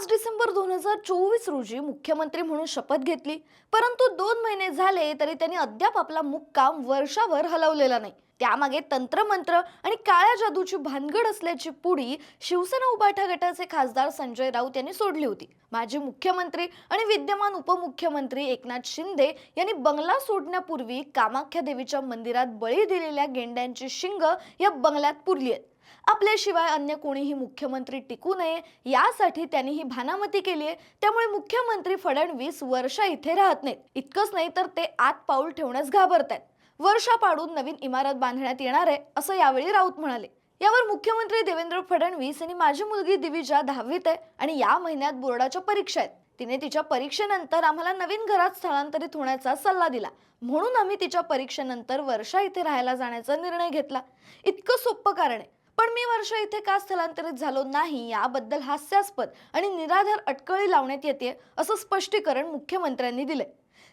पाच डिसेंबर दोन हजार चोवीस रोजी मुख्यमंत्री म्हणून शपथ घेतली. परंतु दोन महिने झाले तरी त्यांनी अद्याप आपला मुक्काम वर्षावर हलवलेला नाही. त्यामागे तंत्रमंत्र आणि काळ्या जादूची भानगड असल्याची पुडी शिवसेना उभाठा गटाचे खासदार संजय राऊत यांनी सोडली होती. माजी मुख्यमंत्री आणि विद्यमान उपमुख्यमंत्री एकनाथ शिंदे यांनी बंगला सोडण्यापूर्वी कामाख्या देवीच्या मंदिरात बळी दिलेल्या गेंड्यांची शिंग या बंगल्यात पुरली आहेत. आपल्याशिवाय अन्य कोणीही मुख्यमंत्री टिकू नये यासाठी त्यांनी ही भानामती केली आहे. त्यामुळे मुख्यमंत्री फडणवीस वर्षा इथे राहत नाहीत. इतकंच नाही तर ते आत पाऊल ठेवण्यास घाबरत आहेत वर्षा पाडून नवीन इमारत बांधण्यात येणार आहे असं यावेळी राऊत म्हणाले. यावर मुख्यमंत्री देवेंद्र फडणवीस यांनी माझी मुलगी दिविजा दहावीत आहे आणि या महिन्यात बोर्डाच्या परीक्षा आहेत. तिने तिच्या परीक्षेनंतर आम्हाला नवीन घरात स्थलांतरित होण्याचा सल्ला दिला. म्हणून आम्ही तिच्या परीक्षेनंतर वर्षा इथे राहायला जाण्याचा निर्णय घेतला. इतकं सोपं कारण आहे. पण मी वर्षा इथे का स्थलांतरित झालो नाही याबद्दल हास्यास्पद आणि निराधार अटकळी लावण्यात येते असं स्पष्टीकरण मुख्यमंत्र्यांनी दिले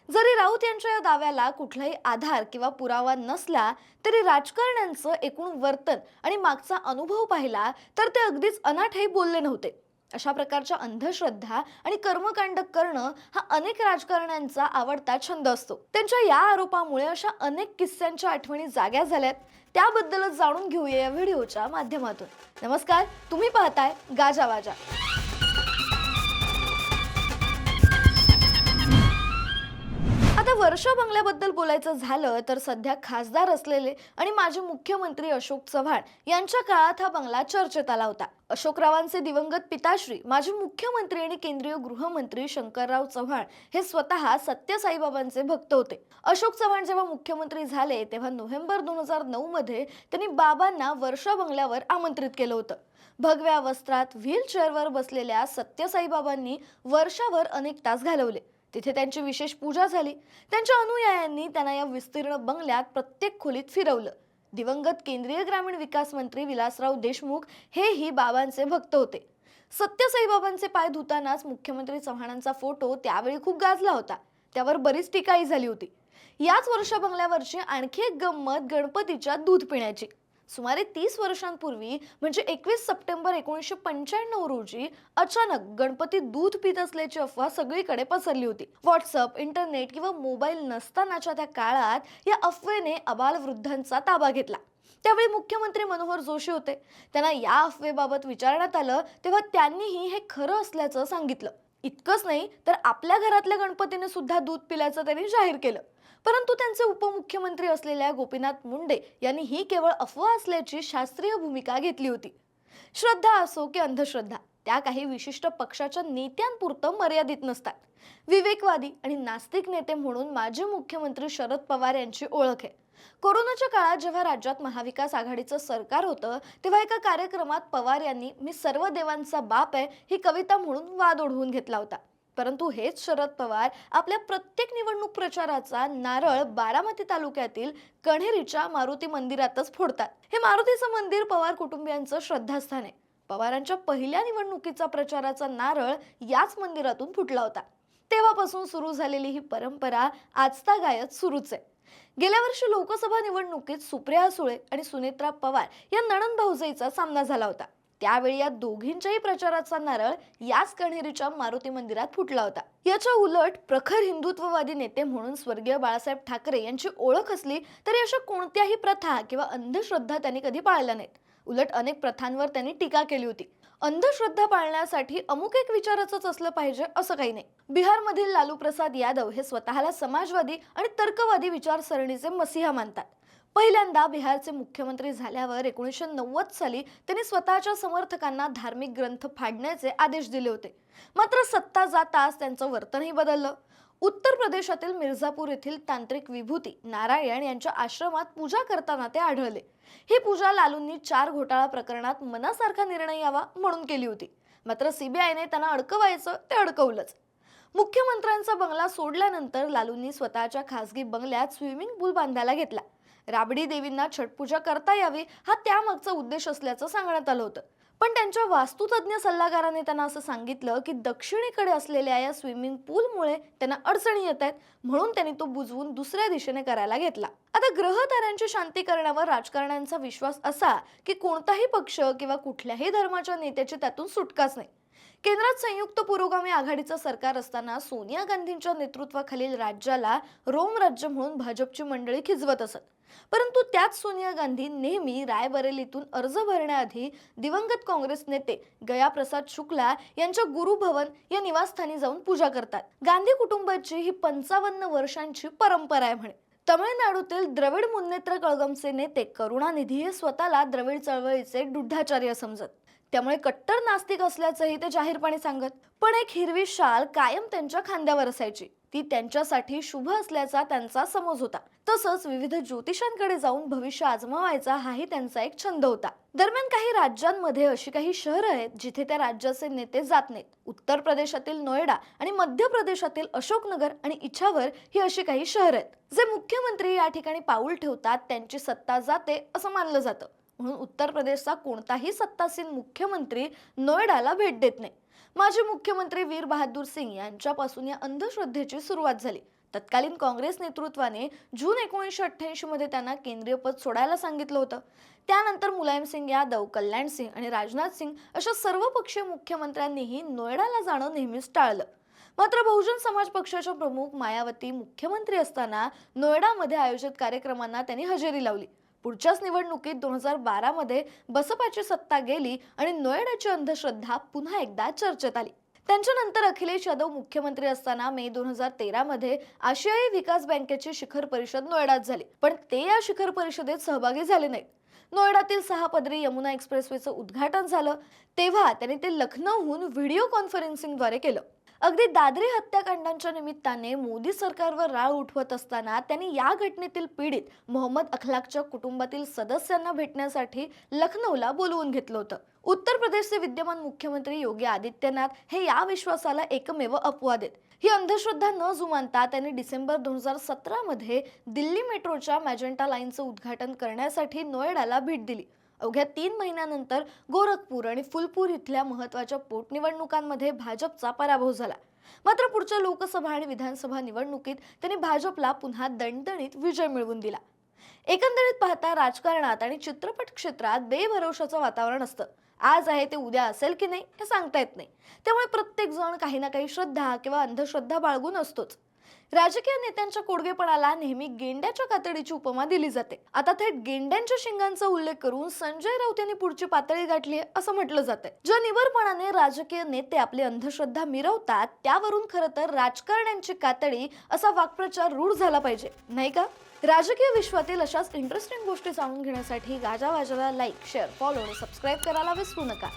जरी राऊत यांच्या या दाव्याला कुठलाही आधार किंवा पुरावा नसला तरी राजकारण्यांचं एकूण वर्तन आणि मागचा अनुभव पाहिला तर ते अगदीच अनाठही बोलले नव्हते. अशा प्रकारच्या अंधश्रद्धा आणि कर्मकांड करणं हा अनेक राजकारण्यांचा आवडता छंद असतो. त्यांच्या या आरोपामुळे अशा अनेक किस्स्यांच्या आठवणी जाग्या झाल्यात. त्याबद्दलच जाणून घेऊया या व्हिडिओच्या माध्यमातून. नमस्कार तुम्ही पाहताय गाजा वर्षा बंगल्याबद्दल बोलायचं झालं तर सध्या खासदार असलेले आणि माजी मुख्यमंत्री अशोक चव्हाण यांच्या काळात हा बंगला चर्चेत आला होता. अशोकरावांचे दिवंगत पिताश्री माजी मुख्यमंत्री आणि केंद्रीय गृहमंत्री शंकरराव चव्हाण हे स्वतः सत्य साईबाबांचे भक्त होते. अशोक चव्हाण जेव्हा मुख्यमंत्री झाले तेव्हा नोव्हेंबर दोन हजार नऊ मध्ये त्यांनी बाबांना वर्षा बंगल्यावर आमंत्रित केलं होतं. भगव्या वस्त्रात व्हील चेअरवर बसलेल्या सत्य साईबाबांनी वर्षावर अनेक तास घालवले. तिथे त्यांची विशेष पूजा झाली. त्यांच्या अनुयायांनी त्यांना या विस्तीर्ण बंगल्यात प्रत्येक खोलीत फिरवलं. दिवंगत केंद्रीय ग्रामीण विकास मंत्री विलासराव देशमुख हेही बाबांचे भक्त होते. सत्यसाईबाबांचे पाय धुतानाच मुख्यमंत्री चव्हाणांचा फोटो त्यावेळी खूप गाजला होता. त्यावर बरीच टीकाही झाली होती. याच वर्ष बंगल्यावरची आणखी एक गंमत गणपतीच्या दूध पिण्याची. सुमारे तीस वर्षांपूर्वी म्हणजे एकवीस सप्टेंबर एकोणीसशे पंच्याण्णव रोजी अचानक गणपती दूध पित असल्याची अफवा सगळीकडे पसरली होती. व्हॉट्सअप इंटरनेट किंवा मोबाईल नसतानाच्या त्या काळात या अफवेने अबालवृद्धांचा ताबा घेतला. त्यावेळी मुख्यमंत्री मनोहर जोशी होते. त्यांना या अफवेबाबत विचारण्यात आलं तेव्हा त्यांनीही हे खरं असल्याचं सांगितलं. इतकंच नाही तर आपल्या घरातल्या गणपतीने सुद्धा दूध पिल्याचं त्यांनी जाहीर केलं. परंतु त्यांचे उपमुख्यमंत्री असलेल्या गोपीनाथ मुंडे यांनी ही केवळ अफवा असल्याची शास्त्रीय भूमिका घेतली होती. श्रद्धा असो की अंधश्रद्धा त्या काही विशिष्ट पक्षाच्या नेत्यांपुरतं मर्यादित नसतात. विवेकवादी आणि नास्तिक नेते म्हणून माजी मुख्यमंत्री शरद पवार यांची ओळख आहे. कोरोनाच्या काळात जेव्हा राज्यात महाविकास आघाडीचं सरकार होतं तेव्हा एका कार्यक्रमात पवार यांनी मी सर्व देवांचा बाप आहे ही कविता म्हणून वाद ओढवून घेतला होता. परंतु हेच शरद पवार आपल्या प्रत्येक निवडणूक प्रचाराचा नारळ बारामती तालुक्यातील कण्हेरीच्या मारुती मंदिरातच फोडतात. हे मारुतीचं मंदिर पवार कुटुंबियांचं श्रद्धास्थान आहे. पवारांच्या पहिल्या निवडणुकीचा प्रचाराचा नारळ याच मंदिरातून फुटला होता. तेव्हापासून सुरू झालेली ही परंपरा आजता गायत सुरूच आहे. गेल्या वर्षी लोकसभा निवडणुकीत सुप्रिया सुळे आणि सुनेत्रा पवार या नणंद भाऊजाईचा सामना झाला होता. त्यावेळी या दोघींच्याही प्रचाराचा नारळ याच कण्हेरीच्या मारुती मंदिरात फुटला होता. याच्या उलट प्रखर हिंदुत्ववादी नेते म्हणून स्वर्गीय बाळासाहेब ठाकरे यांची ओळख असली तरी अशा कोणत्याही प्रथा किंवा अंधश्रद्धा त्यांनी कधी पाळल्या नाहीत. उलट अनेक प्रथांवर त्यांनी टीका केली होती. अंधश्रद्धा पाळण्यासाठी अमुक एक विचाराचंच असलं पाहिजे असं काही नाही. बिहारमधील लालू प्रसाद यादव हे स्वतःला समाजवादी आणि तर्कवादी विचारसरणीचे मसिहा मानतात. पहिल्यांदा बिहारचे मुख्यमंत्री झाल्यावर एकोणीसशे नव्वद साली त्यांनी स्वतःच्या समर्थकांना धार्मिक ग्रंथ फाडण्याचे आदेश दिले होते. मात्र सत्ता जाताच त्यांचं वर्तनही बदललं. उत्तर प्रदेशातील मिर्झापूर येथील तांत्रिक विभूती नारायण यांच्या आश्रमात पूजा करताना ते आढळले. ही पूजा लालूंनी चार घोटाळा प्रकरणात मनासारखा निर्णय यावा म्हणून केली होती. मात्र सीबीआयने त्यांना अडकवायचं ते अडकवलंच. मुख्यमंत्र्यांचा बंगला सोडल्यानंतर लालूंनी स्वतःच्या खासगी बंगल्यात स्विमिंग पूल बांधायला घेतला. राबडी देवींना छटपूजा करता यावी हा त्यामागचा उद्देश असल्याचं सांगण्यात आलं होतं. पण त्यांच्या वास्तुतज्ञ सल्लागाराने त्यांना असं सांगितलं की दक्षिणेकडे असलेल्या या स्विमिंग पूलमुळे त्यांना अडचणी येत आहेत म्हणून त्यांनी तो बुजवून दुसऱ्या दिशेने करायला घेतला. आता ग्रहताऱ्यांची शांती करण्यावर राजकारण्यांचा विश्वास असा की कोणताही पक्ष किंवा कुठल्याही धर्माच्या नेत्याची त्यातून सुटकाच नाही. केंद्रात संयुक्त पुरोगामी आघाडीचं सरकार असताना सोनिया गांधींच्या नेतृत्वाखालील राज्याला रोम राज्य म्हणून भाजपची मंडळी खिजवत असत. परंतु त्याच सोनिया गांधी नेहमी रायबरेलीतून अर्ज भरण्याआधी दिवंगत काँग्रेस नेते गयाप्रसाद शुक्ला यांच्या गुरुभवन या निवासस्थानी जाऊन पूजा करतात. गांधी कुटुंबाची ही पंचावन्न वर्षांची परंपरा आहे म्हणे. तमिळनाडूतील द्रविड मुन्नेत्र कळगमचे नेते करुणानिधी हे स्वतःला द्रविड चळवळीचे दुड्ढाचार्य समजत. त्यामुळे कट्टर नास्तिक असल्याचंही ते जाहीरपणे सांगत. पण एक हिरवी शाल कायम त्यांच्या खांद्यावर असायची. ती त्यांच्यासाठी शुभ असल्याचा त्यांचा समज होता. तसंच विविध ज्योतिषांकडे जाऊन भविष्य आजमावायचा हाही त्यांचा एक छंद होता. दरम्यान काही राज्यांमध्ये अशी काही शहरं आहेत जिथे त्या राज्याचे नेते जात नाहीत. उत्तर प्रदेशातील नोएडा आणि मध्य प्रदेशातील अशोकनगर आणि इच्छावर ही अशी काही शहर आहेत. जे मुख्यमंत्री या ठिकाणी पाऊल ठेवतात त्यांची सत्ता जाते असं मानलं जातं. म्हणून उत्तर प्रदेशचा कोणताही सत्तासीन मुख्यमंत्री नोएडाला भेट देत नाही. माजी मुख्यमंत्री वीर बहादूर सिंग यांच्यापासून या अंधश्रद्धेची सुरुवात झाली. तत्कालीन काँग्रेस नेतृत्वाने जून एकोणीसशे अठ्ठ्याऐंशी मध्ये त्यांना केंद्रीय पद सोडायला सांगितलं होतं. त्यानंतर मुलायम सिंग यादव कल्याण सिंग आणि राजनाथ सिंग अशा सर्व पक्षीय मुख्यमंत्र्यांनीही नोएडाला जाणं नेहमीच टाळलं. मात्र बहुजन समाज पक्षाच्या प्रमुख मायावती मुख्यमंत्री असताना नोएडामध्ये आयोजित कार्यक्रमांना त्यांनी हजेरी लावली. पुढच्याच निवडणुकीत दोन हजार बारामध्ये बसपाची सत्ता गेली आणि नोएडाची अंधश्रद्धा पुन्हा एकदा चर्चेत आली. त्यांच्यानंतर अखिलेश यादव मुख्यमंत्री असताना मे दोन हजार तेरामध्ये आशियाई विकास बँकेची शिखर परिषद नोएडात झाली. पण ते या शिखर परिषदेत सहभागी झाले नाहीत. नोएडातील सहा पदरी यमुना एक्सप्रेसवेचं उद्घाटन झालं. तेव्हा त्यांनी ते लखनौहून व्हिडिओ कॉन्फरन्सिंगद्वारे केलं. अगदी दादरी हत्याकांडांच्या निमित्ताने मोदी सरकारवर राळ उठवत असताना त्यांनी या घटनेतील पीडित मोहम्मद अखलाकच्या कुटुंबातील सदस्यांना भेटण्यासाठी लखनौला बोलवून घेतलं होतं. उत्तर प्रदेशचे विद्यमान मुख्यमंत्री योगी आदित्यनाथ हे या विश्वासाला एकमेव अपवाद आहेत. ही अंधश्रद्धा न जुमानता त्यांनी डिसेंबर दोन हजार सतरामध्ये दिल्ली मेट्रोच्या मॅजेंटा लाईनचं उद्घाटन करण्यासाठी नोएडाला भेट दिली. अवघ्या तीन महिन्यानंतर गोरखपूर आणि फुलपूर इथल्या महत्त्वाच्या पोटनिवडणुकांमध्ये भाजपचा पराभव झाला. मात्र पुढच्या लोकसभा आणि विधानसभा निवडणुकीत त्यांनी भाजपला पुन्हा दणदणीत विजय मिळवून दिला. एकंदरीत पाहता राजकारणात आणि चित्रपट क्षेत्रात बेभरवशाचं वातावरण असतं. आज आहे ते उद्या असेल की नाही हे सांगता येत नाही. त्यामुळे प्रत्येक जण काही ना काही श्रद्धा किंवा अंधश्रद्धा बाळगून असतोच. राजकीय नेत्यांच्या कोडगेपणाला नेहमी गेंड्याच्या कातडीची उपमा दिली जाते. आता थेट गेंड्यांच्या शिंगांचा उल्लेख करून संजय राऊत यांनी पुढची पातळी गाठली आहे असं म्हटलं जातंय. ज्या निवरपणाने राजकीय नेते आपली अंधश्रद्धा मिरवतात त्यावरून खरं तर राजकारण्यांची कातडी असा वाक्प्रचार रूढ झाला पाहिजे. नाही का? राजकीय विश्वातील अशाच इंटरेस्टिंग गोष्टी जाणून घेण्यासाठी गाजावाजाला लाईक शेअर फॉलो आणि सबस्क्राईब करायला विसरू नका.